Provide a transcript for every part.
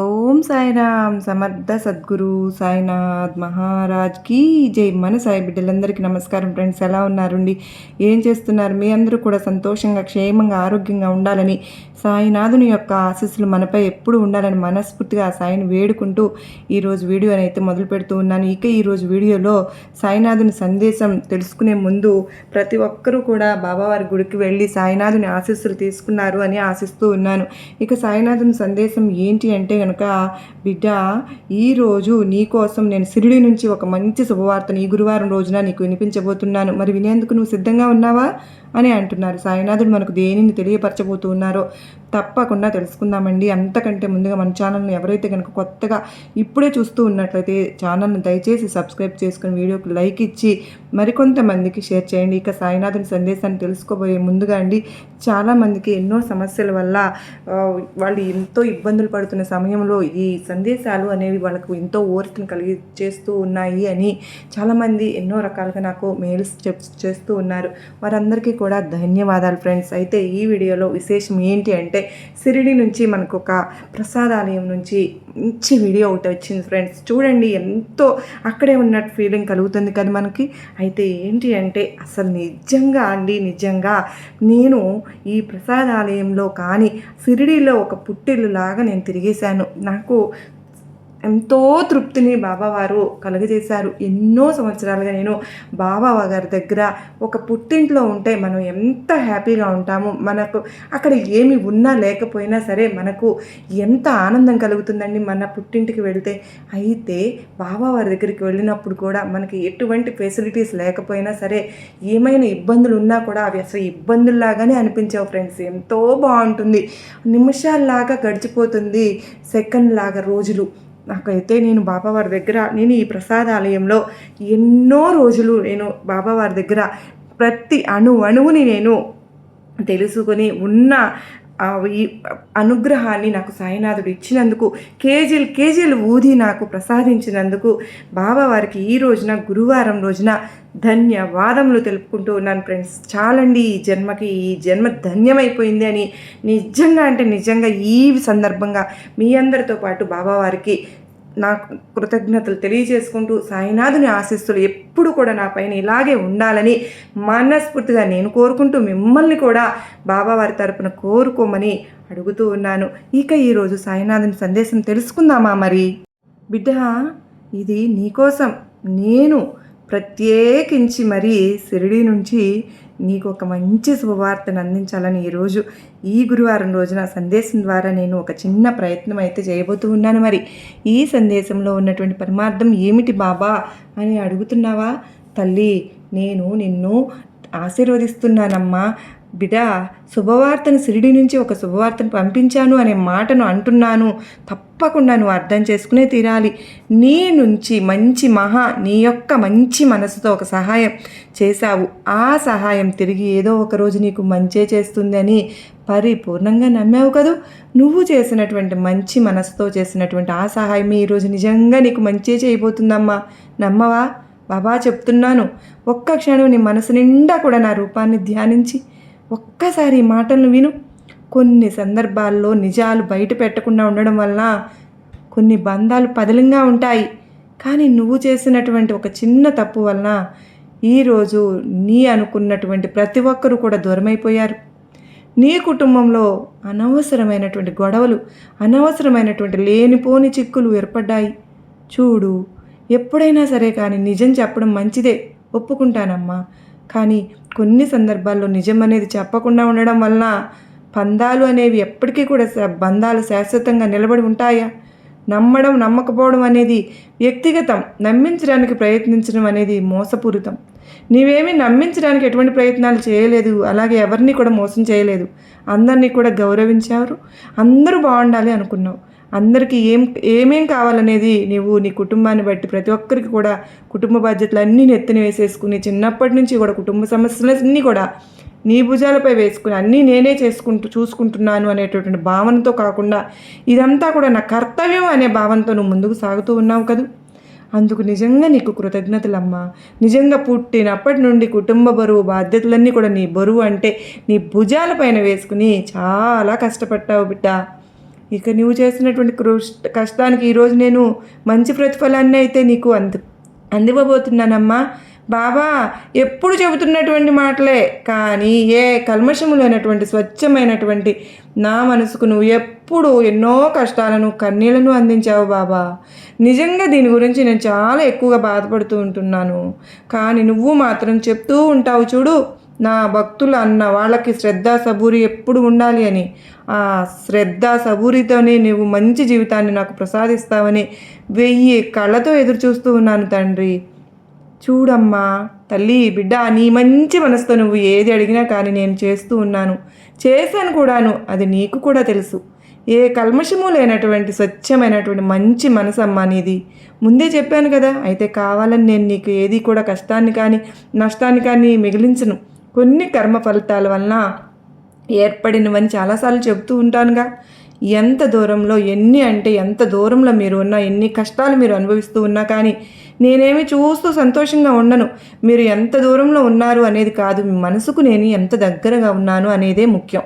ఓం సాయిరామ్ సమర్థ సద్గురు సాయినాథ్ మహారాజ్ కీ జై. మన సాయి బిడ్డలందరికీ నమస్కారం ఫ్రెండ్స్ ఎలా ఉన్నారండి? ఏం చేస్తున్నారు? మీ అందరూ కూడా సంతోషంగా క్షేమంగా ఆరోగ్యంగా ఉండాలని సాయినాథుని యొక్క ఆశీస్సులు మనపై ఎప్పుడు ఉండాలని మనస్ఫూర్తిగా ఆ సాయిని వేడుకుంటూ ఈరోజు వీడియోని అయితే మొదలు పెడుతూ ఉన్నాను. ఇక ఈరోజు వీడియోలో సాయినాథుని సందేశం తెలుసుకునే ముందు ప్రతి ఒక్కరూ కూడా బాబావారి గుడికి వెళ్ళి సాయినాథుని ఆశీస్సులు తీసుకున్నారు అని ఆశిస్తూ ఉన్నాను. ఇక సాయినాథుని సందేశం ఏంటి అంటే కనుక బిడ్డ ఈరోజు నీకోసం నేను సిరిడి నుంచి ఒక మంచి శుభవార్తను ఈ గురువారం రోజున నీకు వినిపించబోతున్నాను. మరి వినేందుకు నువ్వు సిద్ధంగా ఉన్నావా? అని అంటున్నారు. సాయినాథుడు మనకు దేనిని తెలియపరచబోతూ ఉన్నారో తప్పకుండా తెలుసుకుందామండి. అంతకంటే ముందుగా మన ఛానల్ని ఎవరైతే కనుక కొత్తగా ఇప్పుడే చూస్తూ ఉన్నట్లయితే ఛానల్ని దయచేసి సబ్స్క్రైబ్ చేసుకుని వీడియోకి లైక్ ఇచ్చి మరికొంతమందికి షేర్ చేయండి. ఇక సాయినాథుని సందేశాన్ని తెలుసుకోబోయే ముందుగా అండి చాలామందికి ఎన్నో సమస్యల వల్ల వాళ్ళు ఎంతో ఇబ్బందులు పడుతున్న సమయంలో ఈ సందేశాలు అనేవి వాళ్ళకు ఎంతో ఓర్పును కలిగి చేస్తూ ఉన్నాయి అని చాలామంది ఎన్నో రకాలుగా నాకు మెయిల్స్ చెప్ చేస్తూ ఉన్నారు. వారందరికీ కూడా ధన్యవాదాలు ఫ్రెండ్స్. అయితే ఈ వీడియోలో విశేషం ఏంటి అంటే సిరిడి నుంచి మనకు ఒక ప్రసాదాలయం నుంచి మంచి వీడియో ఒకటి వచ్చింది ఫ్రెండ్స్. చూడండి ఎంతో అక్కడే ఉన్నట్టు ఫీలింగ్ కలుగుతుంది కదా మనకి. అయితే ఏంటి అంటే అసలు నిజంగా అండి నిజంగా నేను ఈ ప్రసాదాలయంలో కానీ షిరిడీలో ఒక పుట్టిల్లు లాగా నేను తిరిగేశాను. నాకు ఎంతో తృప్తిని బాబావారు కలుగజేశారు. ఎన్నో సంవత్సరాలుగా నేను బాబా గారి దగ్గర ఒక పుట్టింట్లో ఉంటే మనం ఎంత హ్యాపీగా ఉంటాము మనకు అక్కడ ఏమి ఉన్నా లేకపోయినా సరే మనకు ఎంత ఆనందం కలుగుతుందండి మన పుట్టింటికి వెళ్తే. అయితే బాబా వారి దగ్గరికి వెళ్ళినప్పుడు కూడా మనకి ఎటువంటి ఫెసిలిటీస్ లేకపోయినా సరే ఏమైనా ఇబ్బందులు ఉన్నా కూడా అవి అసలు ఇబ్బందుల్లాగానే అనిపించావు ఫ్రెండ్స్. ఎంతో బాగుంటుంది. నిమిషాల్లాగా గడిచిపోతుంది సెకండ్ లాగా రోజులు. నాకైతే నేను బాబావారి దగ్గర నేను ఈ ప్రసాదాలయంలో ఎన్నో రోజులు నేను బాబావారి దగ్గర ప్రతి అణు అణువుని నేను తెలుసుకొని ఉన్న ఈ అనుగ్రహాన్ని నాకు సాయినాథుడు ఇచ్చినందుకు కేజీలు కేజీలు ఊది నాకు ప్రసాదించినందుకు బాబావారికి ఈ రోజున గురువారం రోజున ధన్యవాదములు తెలుపుకుంటూ ఉన్నాను ఫ్రెండ్స్. చాలండి ఈ జన్మకి ఈ జన్మ ధన్యమైపోయింది అని నిజంగా అంటే నిజంగా ఈ సందర్భంగా మీ అందరితో పాటు బాబావారికి నాకు కృతజ్ఞతలు తెలియజేసుకుంటూ సాయినాథుని ఆశిస్తులు ఎప్పుడు కూడా నా పైన ఇలాగే ఉండాలని మనస్ఫూర్తిగా నేను కోరుకుంటూ మిమ్మల్ని కూడా బాబావారి తరపున కోరుకోమని అడుగుతూ ఉన్నాను. ఇక ఈరోజు సాయినాథుని సందేశం తెలుసుకుందామా మరి? బిడ్డ ఇది నీకోసం నేను ప్రత్యేకించి మరీ షిరిడి నుంచి నీకు ఒక మంచి శుభవార్తను అందించాలని ఈరోజు ఈ గురువారం రోజున సందేశం ద్వారా నేను ఒక చిన్న ప్రయత్నం అయితే చేయబోతూ ఉన్నాను మరి. ఈ సందేశంలో ఉన్నటువంటి పరమార్థం ఏమిటి బాబా అని అడుగుతున్నావా? తల్లి నేను నిన్ను ఆశీర్వదిస్తున్నానమ్మా. బిడా శుభవార్తను సిరిడి నుంచి ఒక శుభవార్తను పంపించాను అనే మాటను అంటున్నాను. తప్పకుండా నువ్వు అర్థం చేసుకునే తీరాలి. నీ నుంచి మంచి మహా నీ యొక్క మంచి మనసుతో ఒక సహాయం చేశావు. ఆ సహాయం తిరిగి ఏదో ఒక రోజు నీకు మంచే చేస్తుంది అని పరిపూర్ణంగా నమ్మావు కదూ? నువ్వు చేసినటువంటి మంచి మనసుతో చేసినటువంటి ఆ సహాయం ఈరోజు నిజంగా నీకు మంచే చేయబోతుందమ్మా. నమ్మవా? బాబా చెప్తున్నాను. ఒక్క క్షణం నీ మనసు నిండా కూడా నా రూపాన్ని ధ్యానించి ఒక్కసారి ఈ మాటలను విను. కొన్ని సందర్భాల్లో నిజాలు బయట పెట్టకుండా ఉండడం వలన కొన్ని బంధాలు పదిలంగా ఉంటాయి. కానీ నువ్వు చేసినటువంటి ఒక చిన్న తప్పు వలన ఈరోజు నీ అనుకున్నటువంటి ప్రతి ఒక్కరూ కూడా దూరమైపోయారు. నీ కుటుంబంలో అనవసరమైనటువంటి గొడవలు అనవసరమైనటువంటి లేనిపోని చిక్కులు ఏర్పడ్డాయి. చూడు ఎప్పుడైనా సరే కానీ నిజం చెప్పడం మంచిదే. ఒప్పుకుంటానమ్మా. కానీ కొన్ని సందర్భాల్లో నిజం అనేది చెప్పకుండా ఉండడం వలన పందాలు అనేవి ఎప్పటికీ కూడా బంధాలు శాశ్వతంగా నిలబడి ఉంటాయా? నమ్మడం నమ్మకపోవడం అనేది వ్యక్తిగతం. నమ్మించడానికి ప్రయత్నించడం అనేది మోసపూరితం. నీవేమీ నమ్మించడానికి ఎటువంటి ప్రయత్నాలు చేయలేదు. అలాగే ఎవరిని కూడా మోసం చేయలేదు. అందరినీ కూడా గౌరవించారు. అందరూ బాగుండాలి అనుకున్నావు. అందరికీ ఏం ఏమేం కావాలనేది నీవు నీ కుటుంబాన్ని బట్టి ప్రతి ఒక్కరికి కూడా కుటుంబ బాధ్యతలు అన్నీ నెత్తిన వేసేసుకుని చిన్నప్పటి నుంచి కూడా కుటుంబ సమస్యలు అన్నీ కూడా నీ భుజాలపై వేసుకుని అన్నీ నేనే చేసుకుంటూ చూసుకుంటున్నాను అనేటటువంటి భావనతో కాకుండా ఇదంతా కూడా నా కర్తవ్యం అనే భావనతో నువ్వు ముందుకు సాగుతూ ఉన్నావు కదా. అందుకు నిజంగా నీకు కృతజ్ఞతలమ్మా. నిజంగా పుట్టినప్పటి నుండి కుటుంబ బరువు బాధ్యతలన్నీ కూడా నీ బరువు అంటే నీ భుజాలపైన వేసుకుని చాలా కష్టపడ్డావు బిడ్డ. ఇక నువ్వు చేసినటువంటి కృష్ట కష్టానికి ఈరోజు నేను మంచి ప్రతిఫలాన్ని అయితే నీకు అంది అందివ్వబోతున్నానమ్మా. బాబా ఎప్పుడు చెబుతున్నటువంటి మాటలే కానీ ఏ కల్మషము లేనటువంటి స్వచ్ఛమైనటువంటి నా మనసుకు నువ్వు ఎప్పుడు ఎన్నో కష్టాలను కన్నీళ్ళను అందించావు బాబా. నిజంగా దీని గురించి నేను చాలా ఎక్కువగా బాధపడుతూ ఉంటున్నాను. కానీ నువ్వు మాత్రం చెప్తూ ఉంటావు చూడు. నా భక్తులు అన్న వాళ్ళకి శ్రద్ధ సబూరి ఎప్పుడు ఉండాలి అని. ఆ శ్రద్ధ సబూరితోనే నువ్వు మంచి జీవితాన్ని నాకు ప్రసాదిస్తావని వెయ్యి కళ్ళతో ఎదురు చూస్తూ ఉన్నాను తండ్రి. చూడమ్మా తల్లి బిడ్డ నీ మంచి మనసుతో నువ్వు ఏది అడిగినా కానీ నేను చేస్తూ ఉన్నాను. చేశాను కూడాను అది నీకు కూడా తెలుసు. ఏ కల్మషము లేనటువంటి స్వచ్ఛమైనటువంటి మంచి మనసు అమ్మా నీది. ముందే చెప్పాను కదా అయితే కావాలని నేను నీకు ఏది కూడా కష్టాన్ని కానీ నష్టాన్ని కానీ మిగిలించను. కొన్ని కర్మ ఫలితాల వలన ఏర్పడినవని చాలాసార్లు చెబుతూ ఉంటానుగా. ఎంత దూరంలో ఎన్ని అంటే ఎంత దూరంలో మీరు ఉన్నా ఎన్ని కష్టాలు మీరు అనుభవిస్తూ ఉన్నా కానీ నేనేమి చూస్తూ సంతోషంగా ఉండను. మీరు ఎంత దూరంలో ఉన్నారు అనేది కాదు మీ మనసుకు నేను ఎంత దగ్గరగా ఉన్నాను అనేదే ముఖ్యం.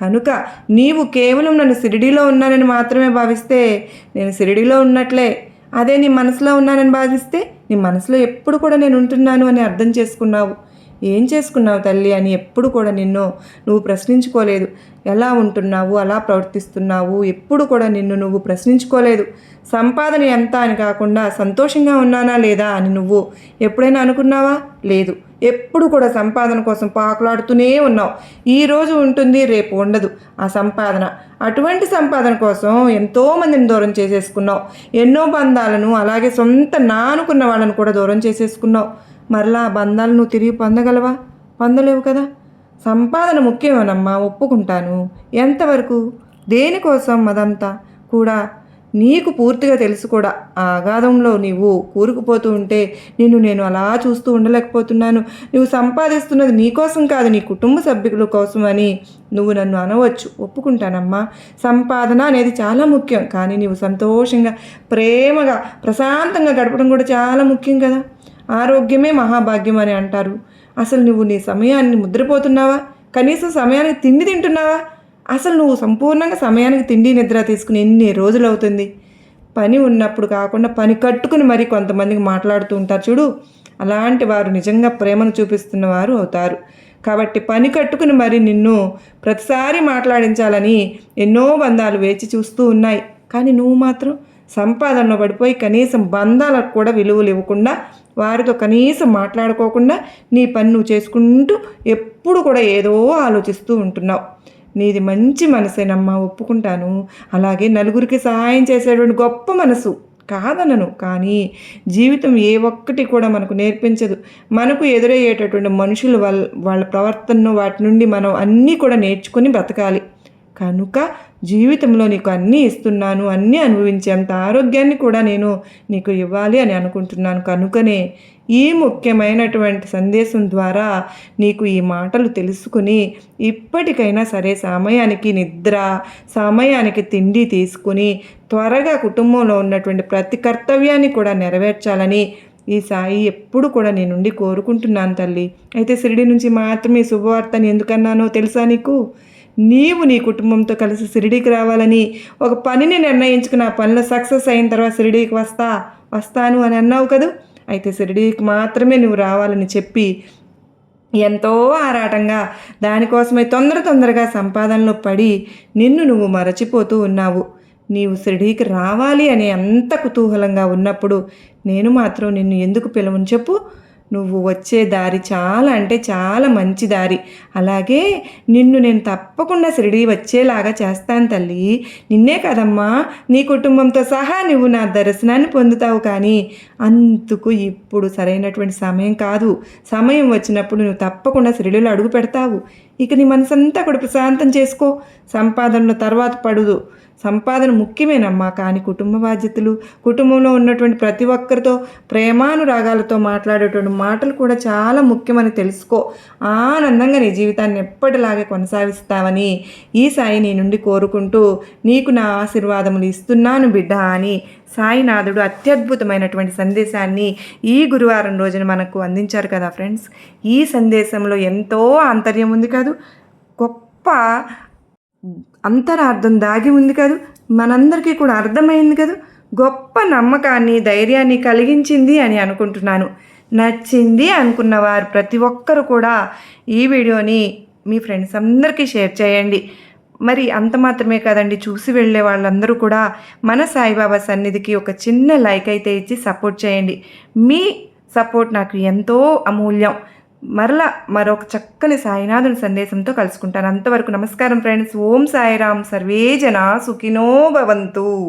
కనుక నీవు కేవలం నన్ను సిరిడిలో ఉన్నానని మాత్రమే భావిస్తే నేను సిరిడిలో ఉన్నట్లే. అదే నీ మనసులో ఉన్నానని భావిస్తే నీ మనసులో ఎప్పుడు కూడా నేను ఉంటున్నాను అని అర్థం చేసుకున్నావు. ఏం చేసుకున్నావు తల్లి అని ఎప్పుడు కూడా నిన్ను నువ్వు ప్రశ్నించుకోలేదు. ఎలా ఉంటున్నావు? అలా ప్రవర్తిస్తున్నావు? ఎప్పుడు కూడా నిన్ను నువ్వు ప్రశ్నించుకోలేదు. సంపాదన ఎంత అని కాకుండా సంతోషంగా ఉన్నానా లేదా అని నువ్వు ఎప్పుడైనా అనుకున్నావా? లేదు. ఎప్పుడు కూడా సంపాదన కోసం పాకులాడుతూనే ఉన్నావు. ఈ రోజు ఉంటుంది రేపు ఉండదు ఆ సంపాదన. అటువంటి సంపాదన కోసం ఎంతోమందిని దూరం చేసేసుకున్నావు. ఎన్నో బంధాలను అలాగే సొంత నానుకున్న వాళ్ళని కూడా దూరం చేసేసుకున్నావు. మరలా ఆ బంధాలు నువ్వు తిరిగి పొందగలవా? పొందలేవు కదా. సంపాదన ముఖ్యమేనమ్మా ఒప్పుకుంటాను. ఎంతవరకు? దేనికోసం అదంతా? కూడా నీకు పూర్తిగా తెలుసు కూడా. ఆ అగాధంలో నీవు కూరుకుపోతూ ఉంటే నిన్ను నేను అలా చూస్తూ ఉండలేకపోతున్నాను. నువ్వు సంపాదిస్తున్నది నీకోసం కాదు నీ కుటుంబ సభ్యుల కోసం అని నువ్వు నన్ను అనవచ్చు. ఒప్పుకుంటానమ్మా. సంపాదన అనేది చాలా ముఖ్యం. కానీ నీవు సంతోషంగా ప్రేమగా ప్రశాంతంగా గడపడం కూడా చాలా ముఖ్యం కదా. ఆరోగ్యమే మహాభాగ్యం అని అంటారు. అసలు నువ్వు నీ సమయాన్ని ముద్రపోతున్నావా? కనీసం సమయానికి తిండి తింటున్నావా? అసలు నువ్వు సంపూర్ణంగా సమయానికి తిండి నిద్ర తీసుకుని ఎన్ని రోజులు అవుతుంది? పని ఉన్నప్పుడు కాకుండా పని కట్టుకుని మరి కొంతమందికి మాట్లాడుతూ ఉంటారు చూడు. అలాంటి వారు నిజంగా ప్రేమను చూపిస్తున్న వారు అవుతారు. కాబట్టి పని కట్టుకుని మరి నిన్ను ప్రతిసారి మాట్లాడించాలని ఎన్నో బంధాలు వేచి చూస్తూ ఉన్నాయి. కానీ నువ్వు మాత్రం సంపాదనలో పడిపోయి కనీసం బంధాలకు కూడా విలువలు ఇవ్వకుండా వారితో కనీసం మాట్లాడుకోకుండా నీ పని నువ్వు చేసుకుంటూ ఎప్పుడు కూడా ఏదో ఆలోచిస్తూ ఉంటున్నావు. నీది మంచి మనసేనమ్మా ఒప్పుకుంటాను. అలాగే నలుగురికి సహాయం చేసేటువంటి గొప్ప మనసు కాదనను. కానీ జీవితం ఏ ఒక్కటి కూడా మనకు నేర్పించదు. మనకు ఎదురయ్యేటటువంటి మనుషులు వాళ్ళ వాళ్ళ ప్రవర్తనను వాటి నుండి మనం అన్నీ కూడా నేర్చుకొని బ్రతకాలి. కనుక జీవితంలో నీకు అన్నీ ఇస్తున్నాను అన్నీ అనుభవించేంత ఆరోగ్యాన్ని కూడా నేను నీకు ఇవ్వాలి అని అనుకుంటున్నాను. కనుకనే ఈ ముఖ్యమైనటువంటి సందేశం ద్వారా నీకు ఈ మాటలు తెలుసుకుని ఇప్పటికైనా సరే సమయానికి నిద్ర సమయానికి తిండి తీసుకుని త్వరగా కుటుంబంలో ఉన్నటువంటి ప్రతి కర్తవ్యాన్ని కూడా నెరవేర్చాలని ఈ సాయి ఎప్పుడు కూడా నీ నుండి కోరుకుంటున్నాను తల్లి. అయితే షిరిడి నుంచి మాత్రమే శుభవార్తని ఎందుకన్నానో తెలుసా నీకు? నీవు నీ కుటుంబంతో కలిసి షిరిడీకి రావాలని ఒక పనిని నిర్ణయించుకుని ఆ పనిలో సక్సెస్ అయిన తర్వాత షిరిడీకి వస్తా వస్తాను అని అన్నావు కదూ? అయితే షిరిడీకి మాత్రమే నువ్వు రావాలని చెప్పి ఎంతో ఆరాటంగా దానికోసమే తొందర తొందరగా సంపాదనలో పడి నిన్ను నువ్వు మరచిపోతూ ఉన్నావు. నీవు షిరిడీకి రావాలి అని అంత కుతూహలంగా ఉన్నప్పుడు నేను మాత్రం నిన్ను ఎందుకు పిలవని చెప్పు? నువ్వు వచ్చే దారి చాలా అంటే చాలా మంచి దారి. అలాగే నిన్ను నేను తప్పకుండా షిరిడి వచ్చేలాగా చేస్తాను తల్లి. నిన్నే కదమ్మా నీ కుటుంబంతో సహా నువ్వు నా దర్శనాన్ని పొందుతావు కానీ. అందుకు ఇప్పుడు సరైనటువంటి సమయం కాదు. సమయం వచ్చినప్పుడు నువ్వు తప్పకుండా షిరిడిలో అడుగు పెడతావు. ఇక నీ మనసంతా కూడా ప్రశాంతం చేసుకో. సంపాదనలో తర్వాత పడుదు. సంపాదన ముఖ్యమేనమ్మా. కానీ కుటుంబ బాధ్యతలు కుటుంబంలో ఉన్నటువంటి ప్రతి ఒక్కరితో ప్రేమానురాగాలతో మాట్లాడేటువంటి మాటలు కూడా చాలా ముఖ్యమని తెలుసుకో. ఆనందంగా నీ జీవితాన్ని ఎప్పటిలాగే కొనసాగిస్తావని ఈ సాయి నీ నుండి కోరుకుంటూ నీకు నా ఆశీర్వాదములు ఇస్తున్నాను బిడ్డ అని సాయినాథుడు అత్యద్భుతమైనటువంటి సందేశాన్ని ఈ గురువారం రోజున మనకు అందించారు కదా ఫ్రెండ్స్. ఈ సందేశంలో ఎంతో ఆంతర్యం ఉంది కాదు గొప్ప అంతరార్థం దాగి ఉంది కదూ? మనందరికీ కూడా అర్థమైంది కదూ? గొప్ప నమ్మకాన్ని ధైర్యాన్ని కలిగించింది అని అనుకుంటున్నాను. నచ్చింది అనుకున్న వారు ప్రతి ఒక్కరు కూడా ఈ వీడియోని మీ ఫ్రెండ్స్ అందరికీ షేర్ చేయండి. మరి అంత మాత్రమే కాదండి చూసి వెళ్ళే వాళ్ళందరూ కూడా మన సాయిబాబా సన్నిధికి ఒక చిన్న లైక్ అయితే ఇచ్చి సపోర్ట్ చేయండి. మీ సపోర్ట్ నాకు ఎంతో అమూల్యం. మరలా మరొక చక్కని సాయినాథుని సందేశంతో కలుసుకుంటాను. అంతవరకు నమస్కారం ఫ్రెండ్స్. ఓం సాయిరామ్. సర్వే జన సుఖినో భవంతు.